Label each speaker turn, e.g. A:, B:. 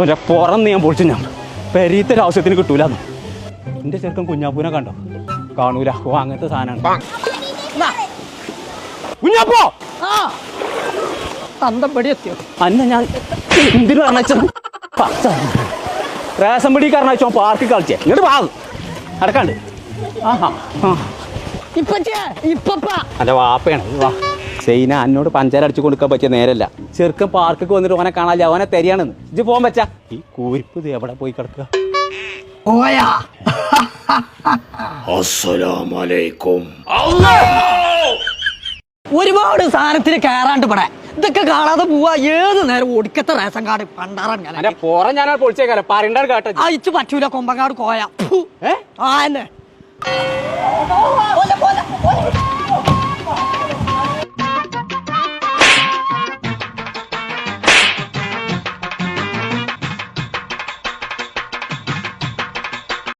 A: ഒരു പുറന്ന് ഞാൻ പൊളിച്ചു ഞാൻ. പെരീത്തൊരു ആവശ്യത്തിന് കിട്ടൂല എന്റെ ചെറുക്കൻ കുഞ്ഞാപ്പൂനെ കണ്ടോ? കാണൂല. ഓ അങ്ങനത്തെ സാധനമാണ് കുഞ്ഞാപ്പോ!
B: ആ. അന്തപ്പടി എത്തിയോ?
A: അന്ന ഞാൻ എന്തിനു പറഞ്ഞ റേഷൻ പിടി കാരണം പാർക്ക് കളിച്ചേ. ഇങ്ങോട്ട് പാ അടക്കാണ്ട് ആഹാ ആ.
B: ഇപ്പച്ചേ ഇപ്പപ്പ.
A: അല്ല വാപ്പയാണ്. വാ. സൈന എന്നോട് പഞ്ചാര അടിച്ചു കൊടുക്കാൻ പറ്റിയ നേരല്ല. ചെറുക്കൻ പാർക്കൊക്കെ വന്നിട്ട് ഓനെ കാണാല്ല ഓനെ തരിയാണെന്ന്. ഇജ്ജ് പോകാൻ പറ്റാ. ഈ കൂരിപ്പ് ഇത് എവിടെ പോയി കിടക്കുക?
B: ഓയാ ഒരുപാട് സാധനത്തിന് കയറാണ്ട് ഇവിടെ. ഇതൊക്കെ കാണാതെ പോവാ. ഏത് നേരം ഒടുക്കത്തെ റേഷൻ കാർഡ് ഞാൻ
A: പോറ ഞാൻ കേട്ടോ.
B: അയച്ചു പറ്റൂല കൊമ്പങ്ങാട് കോയ.
A: ഏ?
B: ആ എന്നെ.